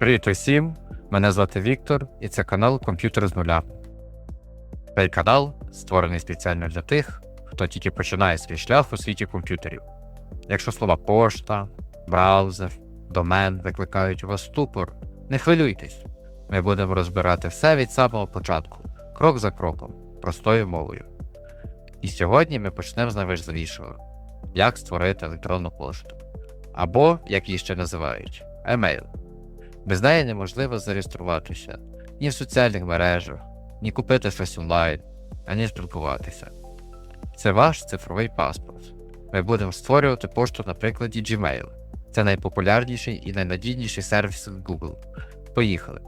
Привіт усім! Мене звати Віктор і це канал Комп'ютер з нуля. Цей канал створений спеціально для тих, хто тільки починає свій шлях у світі комп'ютерів. Якщо слова пошта, браузер, домен викликають у вас ступор, не хвилюйтесь. Ми будемо розбирати все від самого початку, крок за кроком, простою мовою. І сьогодні ми почнемо з найважливішого: як створити електронну пошту. Або, як її ще називають, емейл. Без неї неможливо зареєструватися ні в соціальних мережах, ні купити щось онлайн, ані спілкуватися. Це ваш цифровий паспорт. Ми будемо створювати пошту на прикладі Gmail. Це найпопулярніший і найнадійніший сервіс від Google. Поїхали.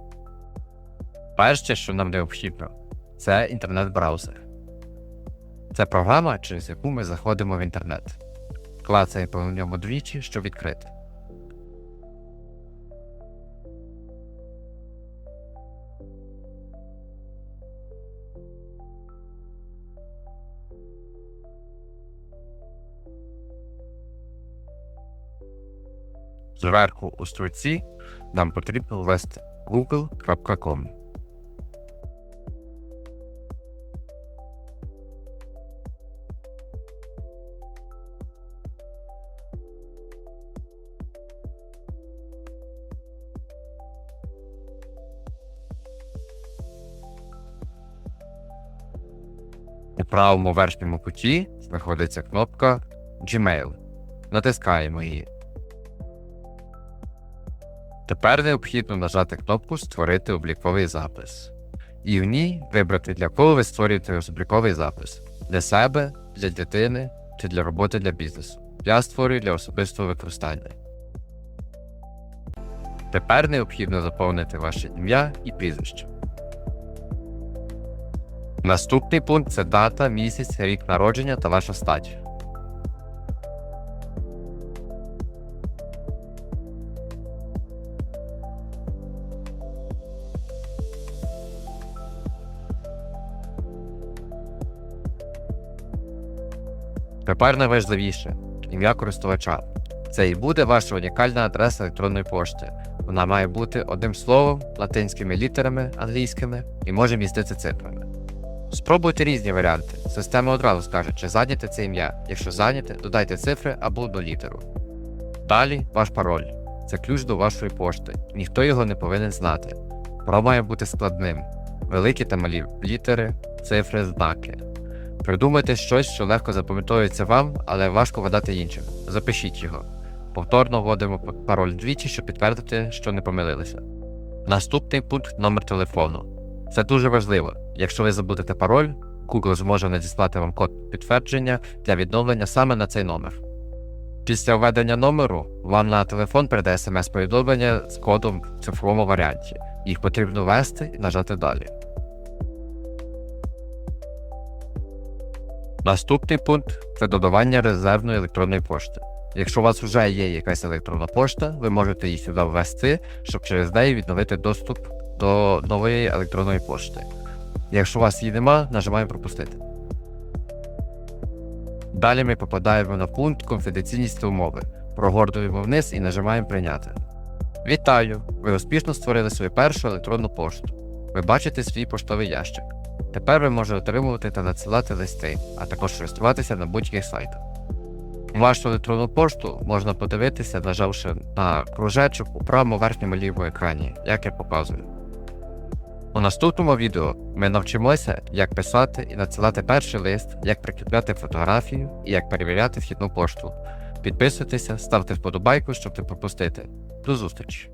Перше, що нам необхідно, це інтернет-браузер. Це програма, через яку ми заходимо в інтернет. Клацаємо по ньому двічі, щоб відкрити. Зверху у строці нам потрібно ввести google.com. У правому верхньому куті знаходиться кнопка Gmail. Натискаємо її. Тепер необхідно нажати кнопку Створити обліковий запис. І в ній вибрати, для кого ви створюєте обліковий запис: для себе, для дитини чи для роботи для бізнесу. Я створюю для особистого використання. Тепер необхідно заповнити ваше ім'я і прізвище. Наступний пункт це дата, місяць, рік народження та ваша стать. Тепер найважливіше ім'я користувача. Це і буде ваша унікальна адреса електронної пошти. Вона має бути одним словом, латинськими літерами англійськими і може містити цифрами. Спробуйте різні варіанти. Система одразу скаже, чи зайняте це ім'я. Якщо зайняте, додайте цифри або одну літеру. Далі ваш пароль. Це ключ до вашої пошти. Ніхто його не повинен знати. Пароль має бути складним. Великі та малі літери, цифри, знаки. Придумайте щось, що легко запам'ятовується вам, але важко вгадати іншим. Запишіть його. Повторно вводимо пароль двічі, щоб підтвердити, що не помилилися. Наступний пункт номер телефону. Це дуже важливо. Якщо ви забудете пароль, Google зможе надіслати вам код підтвердження для відновлення саме на цей номер. Після введення номеру вам на телефон прийде смс-повідомлення з кодом в цифровому варіанті. Їх потрібно ввести і нажати далі. Наступний пункт це додавання резервної електронної пошти. Якщо у вас вже є якась електронна пошта, ви можете її сюди ввести, щоб через неї відновити доступ до нової електронної пошти. Якщо у вас її нема, нажимаємо пропустити. Далі ми попадаємо на пункт конфіденційність умови. Прогордуємо вниз і нажимаємо прийняти. Вітаю! Ви успішно створили свою першу електронну пошту. Ви бачите свій поштовий ящик. Тепер ви можете отримувати та надсилати листи, а також реєструватися на будь-яких сайтах. Вашу електронну пошту можна подивитися, нажавши на кружечок у правому верхньому лівому екрані, як я показую. У наступному відео ми навчимося, як писати і надсилати перший лист, як прикріпляти фотографію і як перевіряти вхідну пошту. Підписуйтеся, ставте вподобайку, щоб не пропустити. До зустрічі!